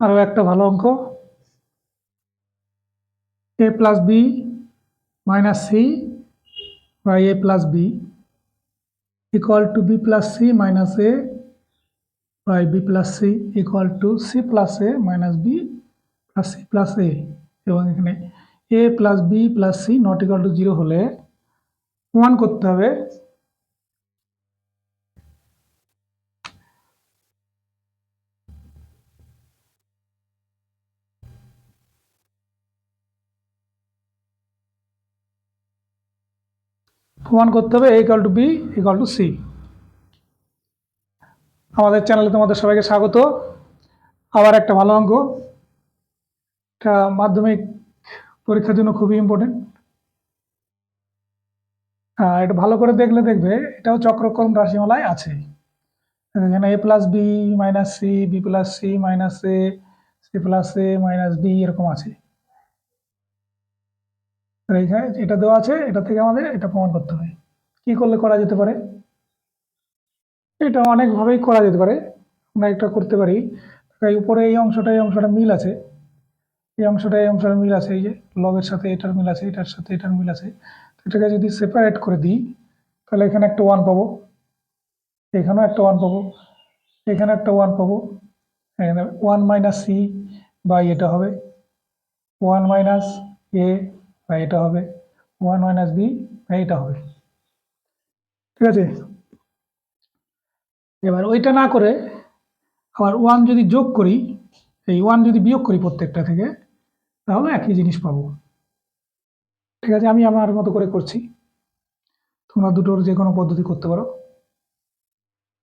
আরও একটা ভালো অঙ্ক। A plus b minus c by a plus b equal to b plus c minus a by b plus c equal to c plus a minus b plus c plus a এবং এখানে a plus b plus c not equal to zero হলে প্রমাণ করতে হবে। প্রমাণ করতে হবে a equal to b equal to c আমাদের চ্যানেলে তোমাদের সবাইকে স্বাগত। আবার একটা ভালো অঙ্ক। এটা মাধ্যমিক পরীক্ষার জন্য খুবই ইম্পর্টেন্ট এটা ভালো করে দেখলে দেখবে, এটাও চক্রক্রম রাশিমালায় আছে। এখানে a plus b minus c b plus c minus a c plus a minus b এরকম আছে। এখানে এটা দেওয়া আছে, এটা থেকে আমাদের এটা প্রমাণ করতে হবে। কি করলে করা যেতে পারে? এটা অনেকভাবেই করা যেতে পারে। আমরা এটা করতে পারি। এই উপরে এই অংশটা এই অংশটা মিল আছে। এই অংশটা এই অংশটা মিল আছে। এই যে লগের সাথে এটার মিল আছে, এটার সাথে এটার মিল আছে। এটাকে যদি সেপারেট করে দিই, তাহলে এখানে একটা ওয়ান পাবো। এখানেও একটা ওয়ান পাবো। এখানে একটা ওয়ান পাবো। এখানে ওয়ান মাইনাস সি বাই এটা হবে। ওয়ান মাইনাস এ বা এটা হবে। ওয়ান মাইনাস বি বা এটা হবে। ঠিক আছে? এবার ওইটা না করে আবার ওয়ান যদি যোগ করি, এই ওয়ান যদি বিয়োগ করি প্রত্যেকটা থেকে, তাহলে একই জিনিস পাবো। ঠিক আছে? আমি আমার মতো করে করছি। তোমরা দুটোর যে কোনো পদ্ধতি করতে পারো।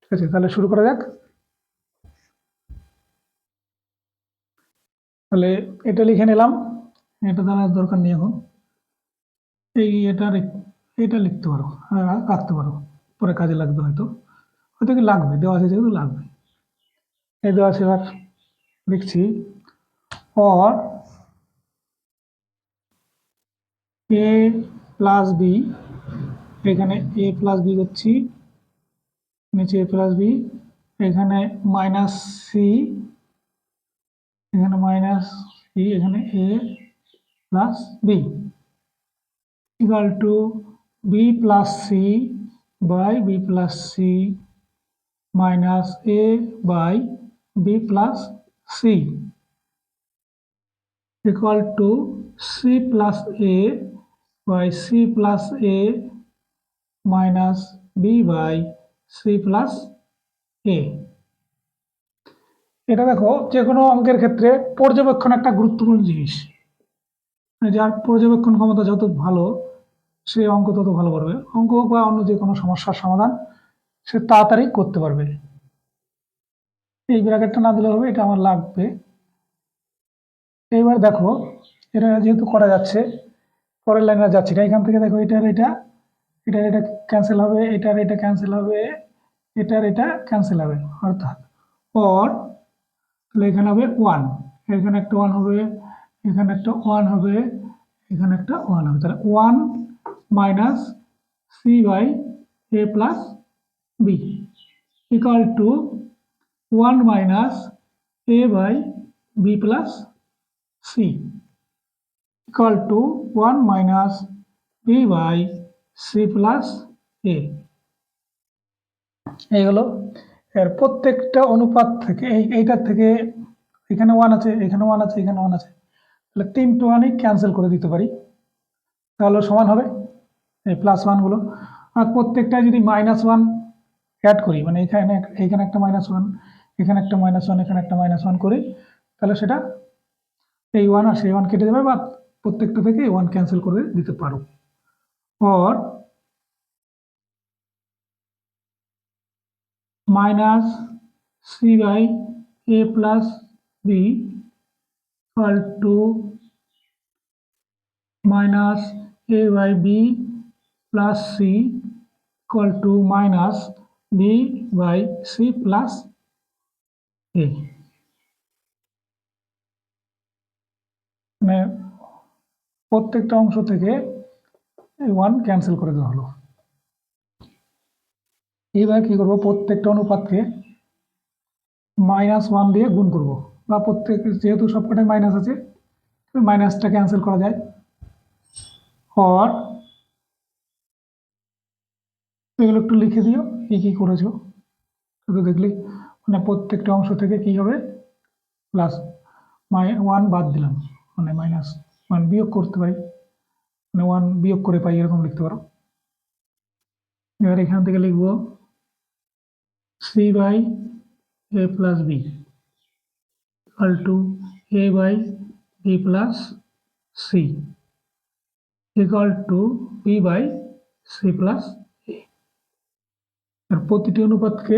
ঠিক আছে? তাহলে শুরু করা যাক। তাহলে এটা লিখে নিলাম। এটা জানার দরকার নেই এখন। এই এটা এটা লিখতে পারো রাখতে পারো, পরে কাজে লাগবে হয়তো। হয়তো কি লাগবে, দেওয়া আছে যেহেতু লাগবে। এই দেওয়া আছে এবার লিখছি অর এ প্লাস বি এখানে এ প্লাস বি করছি, নিচে এ প্লাস বি এখানে মাইনাস সি এখানে মাইনাস সি এখানে a plus b equal to b plus c by b plus c minus a by b plus c equal to c plus a by c plus a minus b by c plus a এটা দেখো যে কোনো অঙ্কের ক্ষেত্রে পর্যবেক্ষণ একটা গুরুত্বপূর্ণ জিনিস যার পর্যবেক্ষণ ক্ষমতা যত ভালো সে অঙ্ক তত ভালো পারবে অঙ্ক বা অন্য যে কোনো সমস্যার সমাধান, সে তাড়াতাড়ি করতে পারবে। এই ব্র্যাকেটটা না দিলে হবে, এটা আমার লাগবে। এইবার দেখো, এটা যেহেতু করা যাচ্ছে, পরের লাইনে যাচ্ছে না। এখান থেকে দেখো, এটার এটা এটার এটা ক্যান্সেল হবে, এটার এটা ক্যান্সেল হবে, এটার এটা ক্যান্সেল হবে। অর্থাৎ অর তাহলে এখানে হবে ওয়ান এখানে একটা ওয়ান হবে, এখানে একটা ওয়ান হবে, এখানে একটা ওয়ান হবে। তাহলে one minus c by a plus b equal to one minus a by b plus c equal to one minus b by c plus a এই হলো এর প্রত্যেকটা অনুপাত থেকে, এই এইটার থেকে এখানে ওয়ান আছে, এখানে ওয়ান আছে, এখানে ওয়ান আছে। তাহলে তিনটে ওয়ানই ক্যান্সেল করে দিতে পারি। তাহলে সমান হবে এই প্লাস ওয়ানগুলো আর প্রত্যেকটা যদি মাইনাস ওয়ান অ্যাড করি মানে এখানে এখানে একটা মাইনাস ওয়ান এখানে একটা মাইনাস ওয়ান এখানে একটা মাইনাস ওয়ান করি, তাহলে সেটা এই ওয়ান আর সেই ওয়ান কেটে যাবে বা প্রত্যেকটা থেকে ওয়ান ক্যান্সেল করে দিতে পারো। Or minus c by a plus b equal to minus a by b plus c equal to minus b by c plus a. মানে প্রত্যেকটা অংশ থেকে ওয়ান ক্যান্সেল করে দেওয়া হলো। এইবার কি করব? প্রত্যেকটা অনুপাতকে মাইনাস ওয়ান দিয়ে গুণ করব। বা প্রত্যেক, যেহেতু সবকটাই মাইনাস আছে মাইনাসটা ক্যান্সেল করা যায়। অর এগুলো একটু লিখে দিও, কি কি করেছ। শুধু দেখলি মানে প্রত্যেকটা অংশ থেকে কি হবে? প্লাস মাই ওয়ান বাদ দিলাম মানে মাইনাস ওয়ান বিয়োগ করতে পারি। মানে ওয়ান বিয়োগ করে পাই, এরকম লিখতে পারো। এবার এখান থেকে লিখব c by a plus b equal to a by b plus c equal to b by c plus আর প্রতিটি অনুপাতকে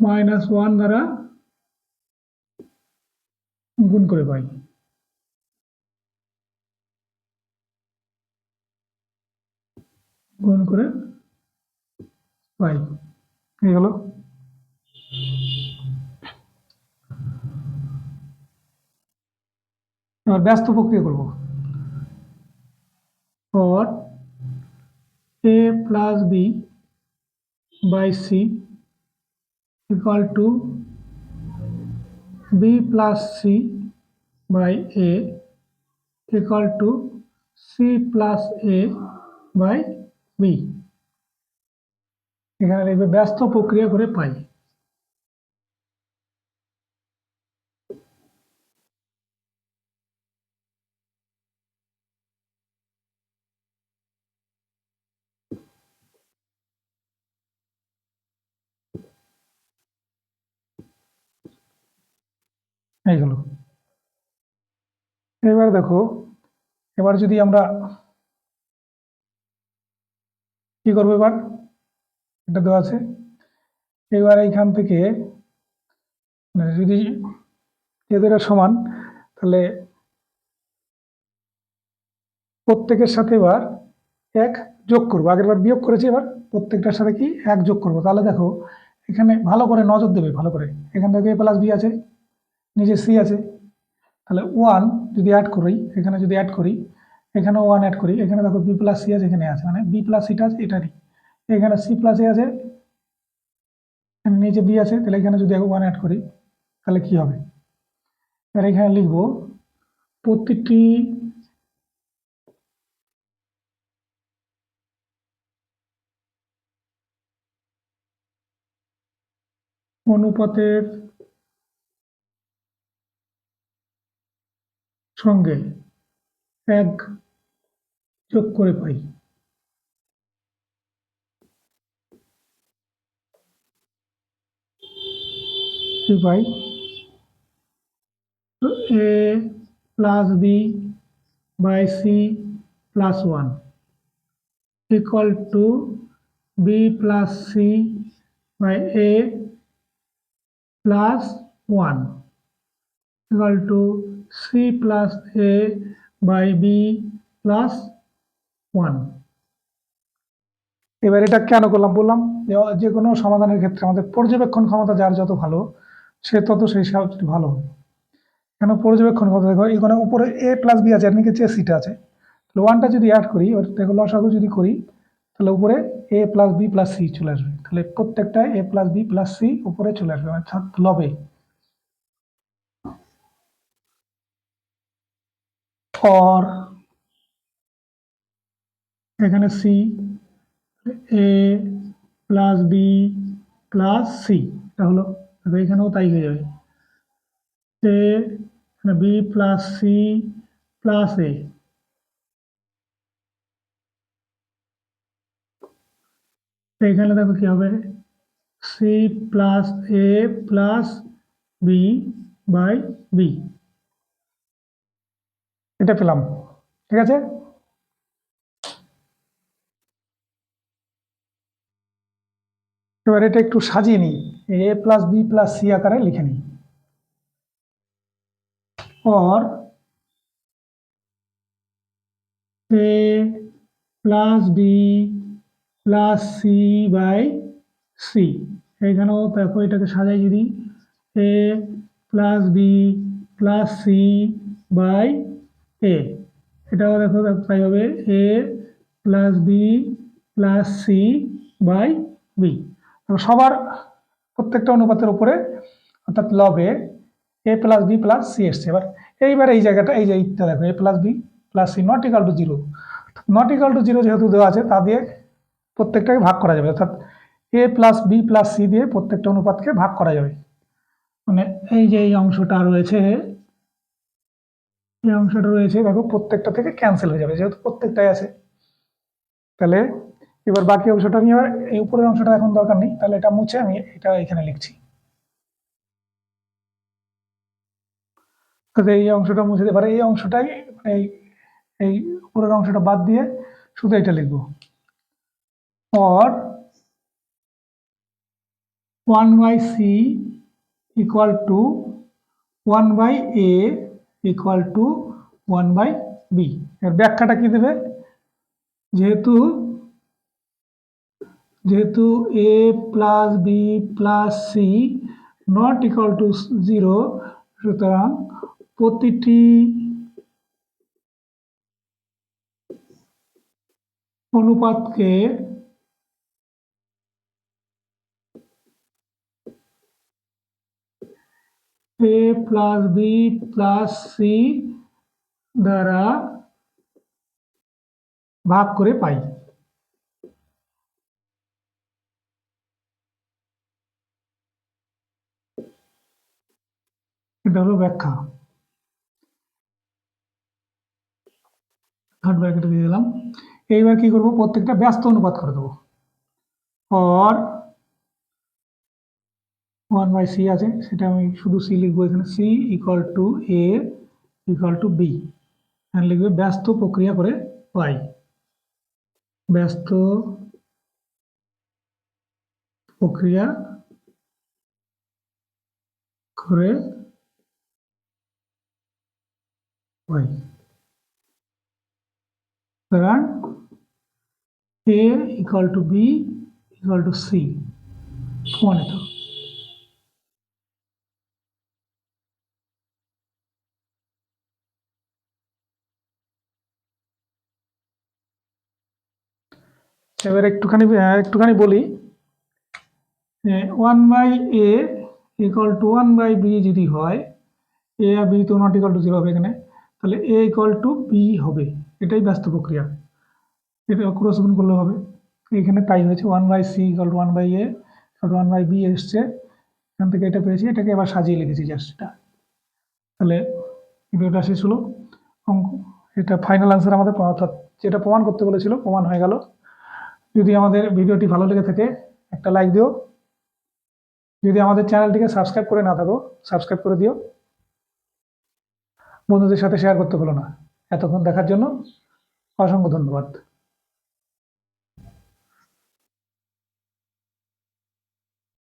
মাইনাস ওয়ান দ্বারা গুণ করে পাই। গুণ করে পাই। এই হলো এবার ব্যস্ত প্রক্রিয়া করব for a plus b by c equal to b plus c by a equal to c plus a by b এখানে লিখবে ব্যস্ত প্রক্রিয়া করে পাই। এবার দেখো এবার যদি আমরা কি করব এবার? এটা দেওয়া আছে। এবার এইখান থেকে মানে যদি এদের সমান, তাহলে প্রত্যেকের সাথে এবার এক যোগ করব। আগের বার বিয়োগ করেছি এবার, প্রত্যেকটার সাথে কি এক যোগ করব? তাহলে দেখো, এখানে ভালো করে নজর দেবে, ভালো করে। এখান থেকে এ প্লাস বি আছে, নিচে সি আছে। তাহলে ওয়ান যদি অ্যাড করি, এখানে যদি অ্যাড করি এখানে ওয়ান অ্যাড করি, এখানে দেখো বি প্লাস সি আছে, এখানে আছে। মানে বি প্লাস সিটা আছে, এটারই। এখানে সি প্লাস এ আছে, এখানে নিচে বি আছে, তাহলে এখানে যদি ওয়ান অ্যাড করি, তাহলে কি হবে? এবার এখানে লিখব, প্রতিটি অনুপাতের সঙ্গে এক যোগ করে পাই। কি পাই a plus b by c plus one equal to b plus c by a plus one equal to c plus a by b plus 1 এবার এটা কেন করলাম? বললাম, যে কোনো সমাধানের ক্ষেত্রে আমাদের পর্যবেক্ষণ ক্ষমতা যার যত ভালো সে তত সেই সাহায্য ভালো হবে। কেন? পর্যবেক্ষণ ক্ষমতা দেখো, এখানে উপরে এ প্লাস বি আছে, এর নিচে সিটা আছে। তাহলে ওয়ানটা যদি অ্যাড করি দেখো লসাগু যদি করি, তাহলে উপরে a plus b plus c চলে আসবে। তাহলে প্রত্যেকটা a plus b plus c উপরে চলে আসবে মানে লবে। ফর এখানে c a plus b plus c এটা হলো দেখো এখানেও তাই হয়ে যাবে। A b plus c plus a এখানে দেখো কি হবে? C plus a plus b by b এটা পেলাম, ঠিক আছে? এবার এটা একটু সাজিয়ে নিই। A plus b plus c আকারে লিখে নিই। और a plus b plus c by c এখানেও দেখো এটাকে সাজাই যদি। A plus b plus c by a এটাও দেখো তাই হবে। A plus b plus c by b সবার প্রত্যেকটা অনুপাতের উপরে অর্থাৎ লবে a plus b plus c এসছে। এবার এইবার এই জায়গাটা, এই যে এইটা দেখো a plus b plus c not equal to zero not equal to zero যেহেতু দেওয়া আছে, তা দিয়ে প্রত্যেকটাকে ভাগ করা যাবে। অর্থাৎ a plus b plus c দিয়ে প্রত্যেকটা অনুপাতকে ভাগ করা যাবে। মানে এই যে এই অংশটা রয়েছে, এই অংশটা রয়েছে, দেখো প্রত্যেকটা থেকে ক্যান্সেল হয়ে যাবে, যেহেতু প্রত্যেকটাই আছে। তাহলে এবার বাকি অংশটা নিয়ে, এই উপরের অংশটা এখন দরকার নেই, তাহলে এটা মুছে আমি এটা এখানে লিখছি। এই অংশটা মুছে দিতে পারে এই অংশটাই মানে এই উপরের অংশটা বাদ দিয়ে শুধু এটা লিখব। 1 by c equal to 1 by a equal to 1 by b এর ব্যাখ্যাটা কি দেবে? যেহেতু যেহেতু a plus b plus c not equal to zero সুতরাং প্রতিটি অনুপাতকে a plus b plus c দ্বারা ভাগ করে পাই। এটা হলো ব্যাখ্যা। থার্ড ব্র্যাকেটে দিয়ে দিলাম। এইবার কি করব? প্রত্যেকটা ব্যস্ত অনুপাত করে দেবো। অর ওয়ান বাই সি আছে, সেটা আমি শুধু সি লিখব এখানে। C equal to a equal to b এখানে লিখবে ব্যস্ত প্রক্রিয়া করে পাই ব্যস্ত প্রক্রিয়া করে পাই সুতরাং a equal to b equal to c প্রমাণিত এবার একটুখানি একটুখানি বলি। One by a equal to one by b যদি হয় এ আর বি তো নট ইকুয়াল টু জিরো হবে এখানে। তাহলে এ ইকুয়াল টু বি হবে। এটাই ব্যস্ত প্রক্রিয়া। এটা ক্রস গুণ করলে হবে। এখানে তাই হয়েছে one by c equal to one by a one by b এসছে। এখান থেকে এটা পেয়েছি, এটাকে এবার সাজিয়ে লিখেছি জাস্ট এটা। তাহলে ভিডিওটা শেষ হলো। অঙ্ক এটা ফাইনাল আনসার আমাদের অর্থাৎ যেটা প্রমাণ করতে বলেছিল, প্রমাণ হয়ে গেল। যদি আমাদের ভিডিওটি ভালো লেগে থাকে, একটা লাইক দিও। যদি আমাদের চ্যানেলটিকে সাবস্ক্রাইব করে না থাকো সাবস্ক্রাইব করে দিও। বন্ধুদের সাথে শেয়ার করতে পারল না। এতক্ষণ দেখার জন্য অসংখ্য ধন্যবাদ।